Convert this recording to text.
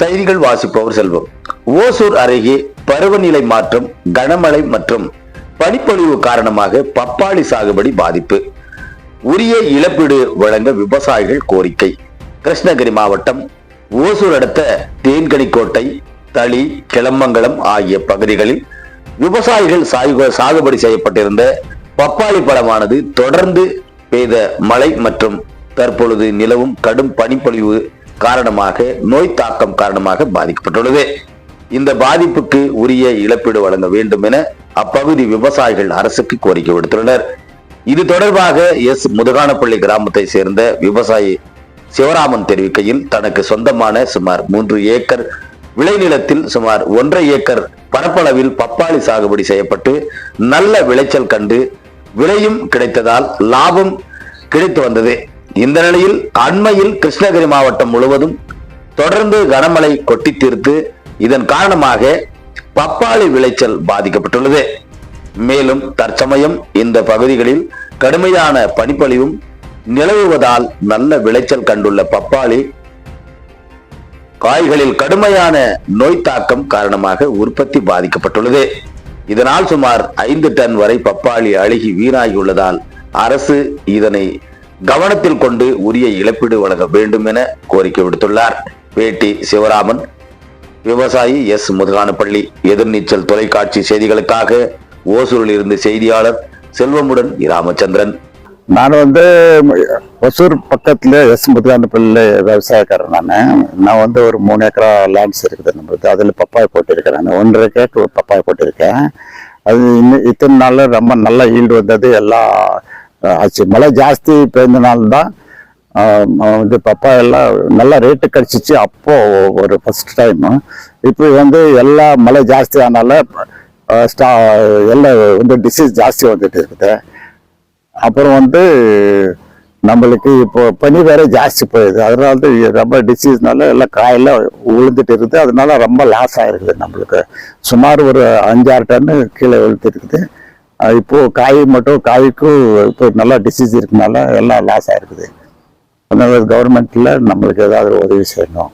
செய்திகள் வாசிப்பவர் செல்வம். ஓசூர் அருகே பருவநிலை மாற்றம் கனமழை மற்றும் பனிப்பொழிவு காரணமாக பப்பாளி சாகுபடி பாதிப்பு. உரிய இழப்பீடு வழங்க விவசாயிகள் கோரிக்கை. கிருஷ்ணகிரி மாவட்டம் ஓசூர் அடுத்த தேன்கனிக்கோட்டை தளி கிளம்பங்கலம் ஆகிய பகுதிகளில் விவசாயிகள் சாகுபடி செய்யப்பட்டிருந்த பப்பாளி பழமானது தொடர்ந்து பெய்த மழை மற்றும் தற்பொழுது நிலவும் கடும் பனிப்பொழிவு காரணமாக நோய் தாக்கம் காரணமாக பாதிக்கப்பட்டுள்ளது. இந்த பாதிப்புக்கு உரிய இழப்பீடு வழங்க வேண்டும் என அப்பகுதி விவசாயிகள் அரசுக்கு கோரிக்கை விடுத்துள்ளனர். இது தொடர்பாக எஸ் முதுகானப்பள்ளி கிராமத்தை சேர்ந்த விவசாயி சிவராமன் தெரிவிக்கையில் தனக்கு சொந்தமான சுமார் மூன்று ஏக்கர் விளைநிலத்தில் சுமார் ஒன்றரை ஏக்கர் பரப்பளவில் பப்பாளி சாகுபடி செய்யப்பட்டு நல்ல விளைச்சல் கண்டு விலையும் கிடைத்ததால் லாபம் கிடைத்து வந்தது. இந்த நிலையில் அண்மையில் கிருஷ்ணகிரி மாவட்டம் முழுவதும் தொடர்ந்து கனமழை கொட்டி தீர்த்து இதன் காரணமாக பப்பாளி விளைச்சல் பாதிக்கப்பட்டுள்ளது. மேலும் தற்சமயம் இந்த பகுதிகளில் கடுமையான பனிப்பொழிவும் நிலவுவதால் நல்ல விளைச்சல் கண்டுள்ள பப்பாளி காய்களில் கடுமையான நோய் தாக்கம் காரணமாக உற்பத்தி பாதிக்கப்பட்டுள்ளது. இதனால் சுமார் ஐந்து டன் வரை பப்பாளி அழுகி வீணாகியுள்ளதால் அரசு இதனை கவனத்தில் கொண்டு உரிய இழப்பீடு வழங்க வேண்டும் என கோரிக்கை விடுத்துள்ளார். பேட்டி சிவராமன் விவசாயி எஸ். முதுகானப்பள்ளி எதிர்நீச்சல் தொலைக்காட்சி செய்திகளுக்காக ஓசூரில் இருந்து செய்தியாளர் செல்வமுடன் ராமச்சந்திரன் நான் வந்து ஒசூர் பக்கத்தில் எஸ் முதுகாந்தப்பள்ளி விவசாயக்காரன் நான். நான் வந்து ஒரு மூணு ஏக்கரா லேண்ட்ஸ் இருக்குது நம்மளுக்கு அதில் பப்பாய் போட்டிருக்கேன் நான். ஒன்றரை ஏக்கர் பப்பாய் போட்டிருக்கேன். அது இன்னும் இத்தனை நாளில் ரொம்ப நல்ல ஈல்டு வந்தது. எல்லாம் ஆச்சு. மழை ஜாஸ்தி பெய்ந்தனால தான் வந்து பப்பாய் எல்லாம் நல்லா ரேட்டு கிடச்சிச்சு. அப்போது ஒரு ஃபஸ்ட் டைம் இப்போ வந்து எல்லா மழை ஜாஸ்தி ஆனால ஸ்டா எல்லாம் வந்து டிசீஸ் ஜாஸ்தி வந்துட்டு இருக்குது. அப்புறம் வந்து நம்மளுக்கு இப்போ பனி வேற ஜாஸ்தி போயிடுது. அதனால தான் ரொம்ப டிசீஸ்னால எல்லாம் காயெல்லாம் விழுந்துட்டு இருக்குது. அதனால ரொம்ப லாஸ் ஆயிருக்குது நம்மளுக்கு. சுமார் ஒரு அஞ்சாறு டன்னு கீழே விழுத்துருக்குது இப்போது இப்போ காய் மட்டும் காய்க்கும் இப்போ நல்லா டிசீஸ் இருக்கனால எல்லாம் லாஸ் ஆயிருக்குது. அதனால கவர்மெண்ட்ல நம்மளுக்கு ஏதாவது உதவி செய்யணும்.